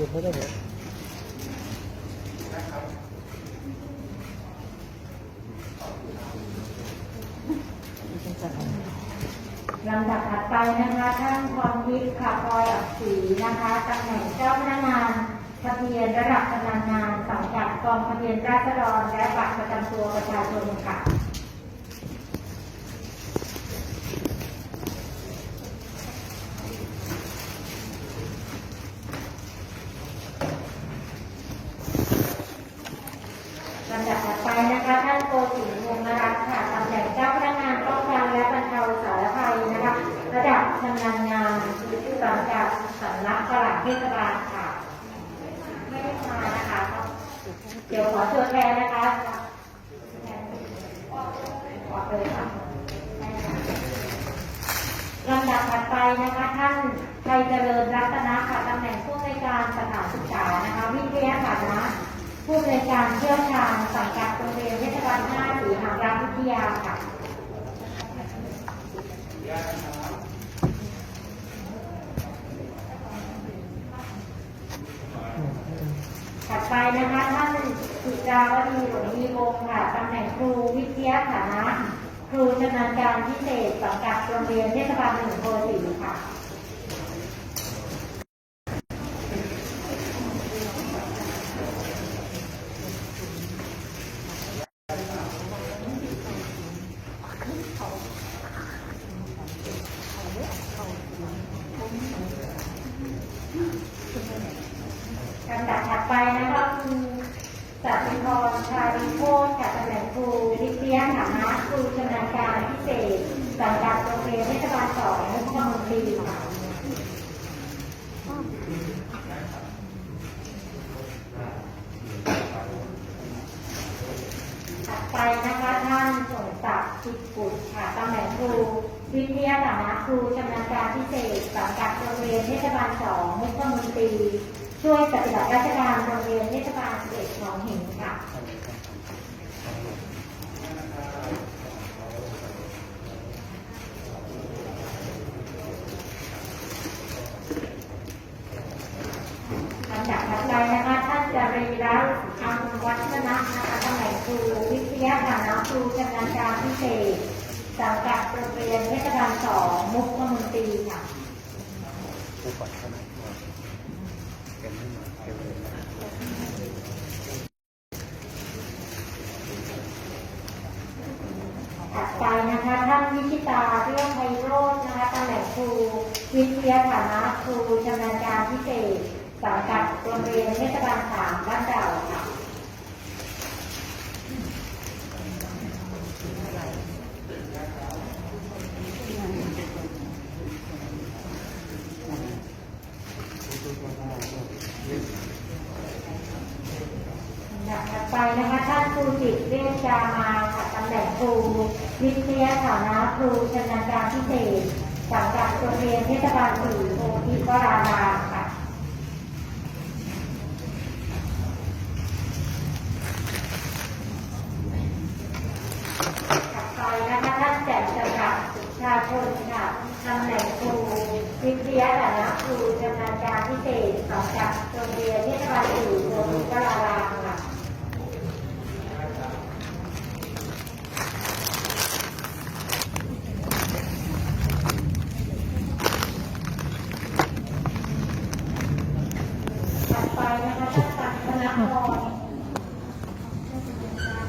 ดูไม่ได้เหรอลำดับถัดไปนะคะท่านพรวิทย์ค่ะพลอยอักษีนะคะตำแหน่งเจ้าพนักงานทะเบียนระดับพลังงานสังกัดกองทะเบียนราษฎรและบัตรประจำตัวประชาชนค่ะ ลำดับถัดไปนะคะท่านโกศินทร์วงศ์นรัตน์ค่ะตำแหน่งเจ้าพนักงานป้องกันและบรรเทาสาธารณภัยนะคะ ระดับชำนาญงานสังกัดสำนักปลัดเทศบาลค่ะ ไม่ได้มานะคะ เดี๋ยวขอตัวแทนนะคะขอเลยค่ะลำดับถัดไปนะคะท่านไทยเจริญรัตนะค่ะตำแหน่งผู้ในวยการสถานศึกษานะคะวิทยาศาสตร์นะผู้ในวยการเชี่ยวชาญสังกัดโรงเรียนเทศบาล5ศรีหาราชวิทยาค่ะ ไปนะคะท่านสุจาวดีหลวงมีวงศ์ค่ะตำแหน่งครูวิทยาฐานะ ครูชำนาญการพิเศษสังกัดโรงเรียนเทศบาลหนึ่งโพสีค่ะ ลำดับถัดไปนะคะคือสัตย์พรชาลิโพธกับตำแหน่งครูวิท ยาฐานะครูชำนาญการพิเศษสังกัดโรงเรียนเทศบาลสองมุกมนตรีค่ะไปนะคะท่านสมศักดิ์จิตกุฎค่ะตำแหน่งครูวิทยาฐานะครูชำนาญการพิเศษสังกัดโรงเรียนเทศบาลสองมุกมนตรีช่วยปฏิบัติราชการโรงเรียนเทศบาลเด็กของหิน ค่ะลำดับถัดไปนะคะท่านจารีรัตน์อัมวัฒนะนะคะตำแหน่งครูวิทยาฐานะครูชำนาญการพิเศษ สังกัดโรงเรียนเทศบาลสองมุกมนตรีค่ะผู้ปัดใช่ไหมแกไม่มากเลยนะถัดไปนะคะท่านวิชิตาเรื่องไพโรจน์นะคะตำแหน่งครูวิทยาฐานะครูชำนาญการพิเศษ สังกัดโรงเรียนเทศบาลสามบ้านเก่าค่ะถัดไปนะคะท่านครูจิตเวชจามาค่ะตำแหน่งครูวิทยาฐานะครูชำนาญการพิเศษสังกัดโรงเรียนเทศบาลสี่โพธิวรารามค่ะ ถัดไป นะคะท่านแจ่มจำกัดชาชนค่ะตำแหน่งครูวิทยาฐานะครูชำนาญการพิเศษสองจากโรงเรียนเทศบาลสี่โพธิวรารามค่ะ ถัดไปนะคะท่านตักธนพร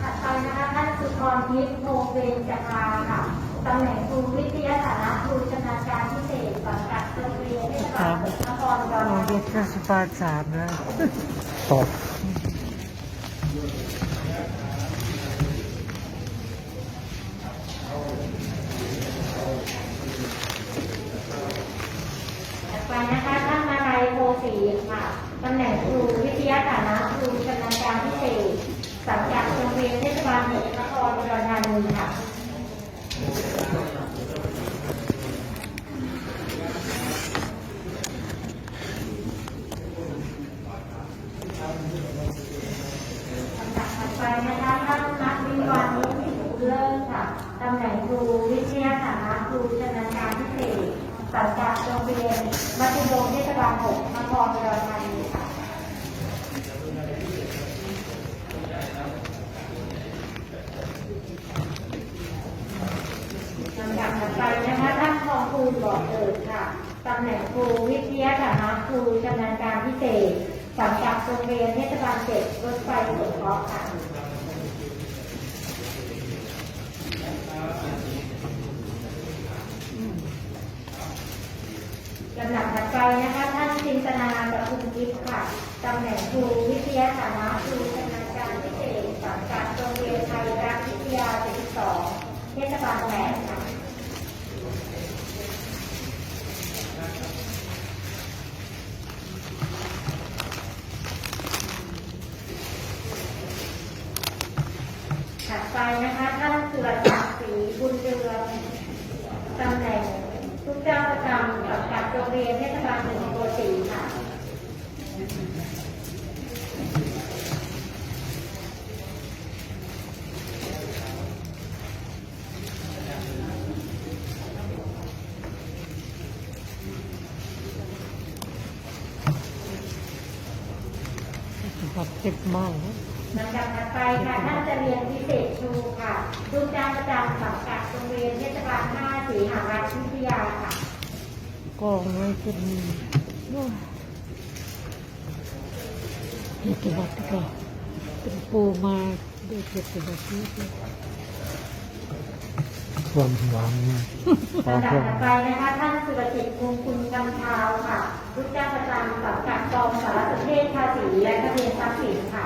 ถัดไปนะคะท่านสุพรทิพย์โพเบญจภาค่ะตำแหน่งครูวิทยาฐานะครูชำนาญการพิเศษสังกัดโรงเรียนเทศบาลนค รอุดรเราธาเรีนียกเทศบาสามแล้วตอบถัดไปนะคะท่านมายโพสีค่ะตำแหน่งครูวิทยาฐานะครูชำนาญการพิเศษสังกัดโรงเรียนเทศบาลหนึ่งนครอุดรธานีค่ะ ลำดับถัดไปนะคะท่านนักวิวัฒน์นิติเลิศค่ะตำแหน่งครูวิทยาฐานะครูชำนาญการพิเศษสังกัดโรงเรียนมัธยมเทศบาล6นครอุดรธานีค่ะ ลบ อเกิดค่ะตำแหน่งครูวิทยาฐานะครูชำนาญการพิเศษสังกัดโรงเรียนเทศบาลเจ็ดรถไฟสงเคราะห์ค่ะลำดับถัดไปนะคะ ท่านจินตนาประทุมทิพย์ค่ะตำแหน่งครูวิทยาฐานะครูชำนาญการพิเศษสังกัดโรงเรียนไทยรัฐวิทยา72เทศบาลแปดค่ะถัดไปนะคะท่านสุรศักดิ์ศรีบุญเรืองตำแหน่งลูกจ้างประจำสังกัด โรงเรียนเทศบาลหนึ่งโกสีค่ะบาดเจ็บมากนะลำดับถัดไปค่ะท่านจะเรียนพิเศษชูค่ะลูกจ้างประจำสังกัดโรงเรียนเทศบาล5สีหารัฐวิทยาค่ะ ก็ไม่เป็นเกียรติบัตรก็เป็นปูมาด้วยเกียรติบัตรนี้ความหวังเนี่ยขอลำดับความถัดไปนะคะท่านสุรจิตคงคุณกำเท้าค่ะลูกจ้างประจำสังกัดกองสารสนเทศภาษีและทะเบียนทรัพย์สินค่ะ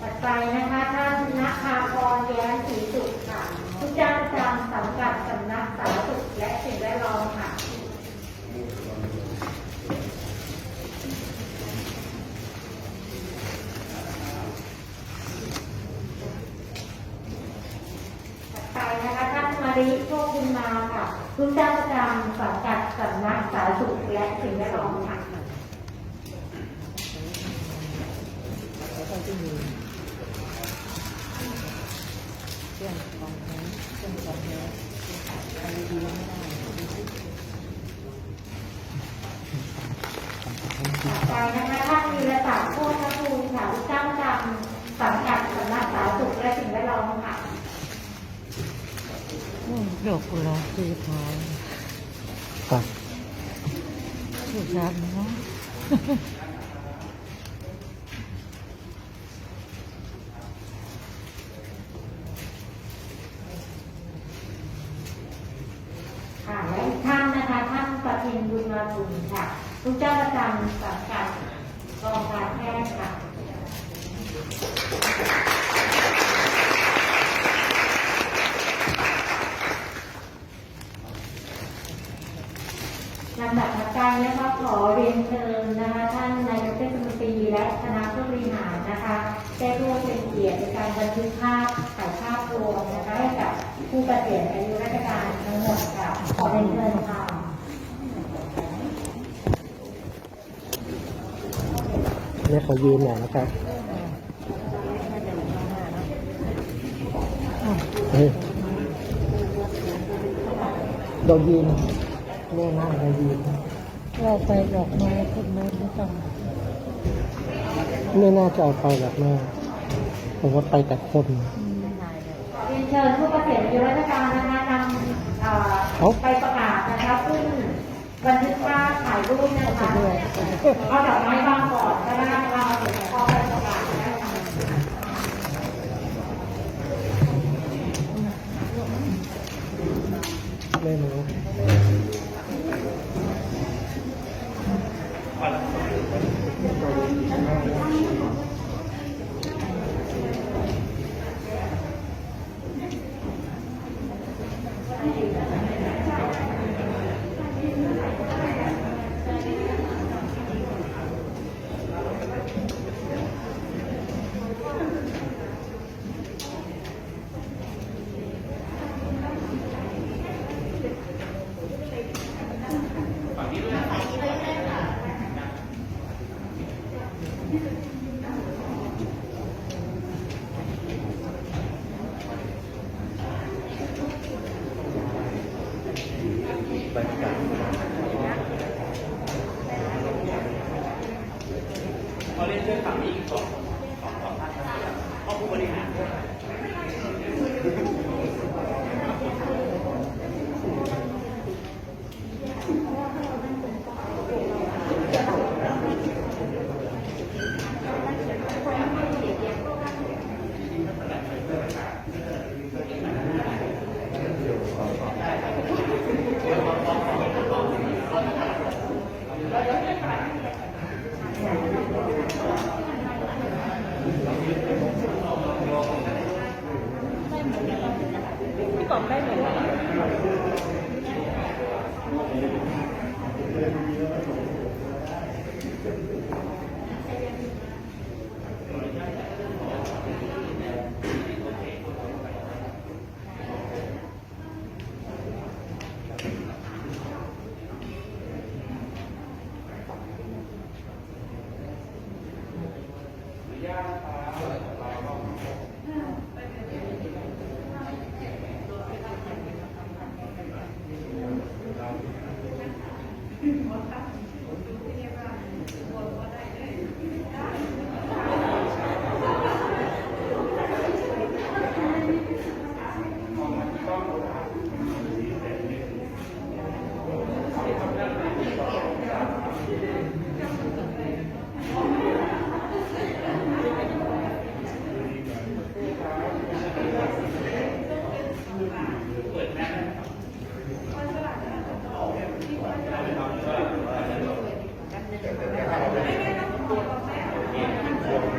ถัดไปนะคะท่านนภาพรแย้มศรีสุขค่ะผู้จ้างประจำสังกัดสำนักสาธารณสุขและสิ่งแวดล้อมค่ะ ถัดไปนะคะท่านมา ริโชคบุญมาค่ะผู้จ้างประจำสังกัดสำนักสาธารณสุขและสิ่งแวดล้อมค่ะต่อไปนะคะท่านวีรศักดิ์โคตรภูมิค่ะผู้จ้างประจำสังกัดสำนักสาธารณสุขและสิ่งแวดล้อมค่ะ ดอกกุหลาบสีขาวครับสวยงามเนาะค่ะและอีกท่านนะคะท่านประทินบุญมาบุญค่ะลูกจ้างประจำสังกัดกองการแพทย์ค่ะลำดับถัด ไปนะคะขอเรียนเชิญนะคะท่านนายกเทศมนตรีและคณะผู้บริหารนะคะได้ร่วมเป็นเกียรติในการบันทึกภาพถ่ายภาพรวมนะคะให้กับผู้เกษียณอายุราชการทั้งหมดค่ะขอเรียนเชิญค่ะเนี่ยเขายืนหน่อยนะครับเฮ้ยเรายืนแน่นั่งเรายืน เราไปดอกไม้ต้นไม้ไม่ต้องไม่น่าจะเอาไปแบบแม่ผมว่าไปแต่คนเรียนเชิญผู้เกษียณอายุราชการนะคะนำเอ่อเอาไปประกาศนะคะซึ่งบันทึกภาพถ่ายรูปนะคะเอาดอกไม้บางก่อนก็ได้เราเดี๋ยวพอไปประกาศได้ค่ะไม่รู้บร đấy mình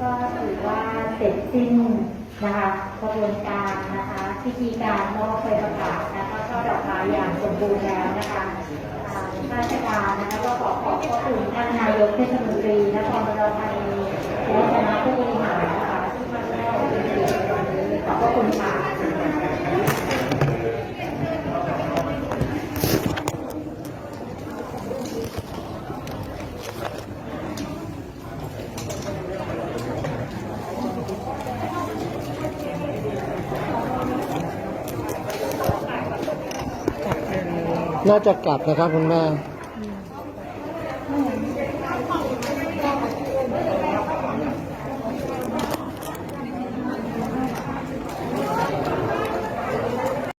ก็ถือว่าเสร็จสิ้นนะคะกระบวนการนะคะพิธีการมอบใบประกาศนะคะก็ดอกไม้อย่างสมบูรณ์แล้วนะคะทางราชการนะคะก็ขอขอบพระคุณท่านนายกเทศมนตรีนครปฐมธานีและคณะผู้บริหารนะคะที่มาร่วมเป็นเกียรติในวันนี้ขอบพระคุณค่ะ กลับไปเลย น่าจะกลับนะครับคุณแม่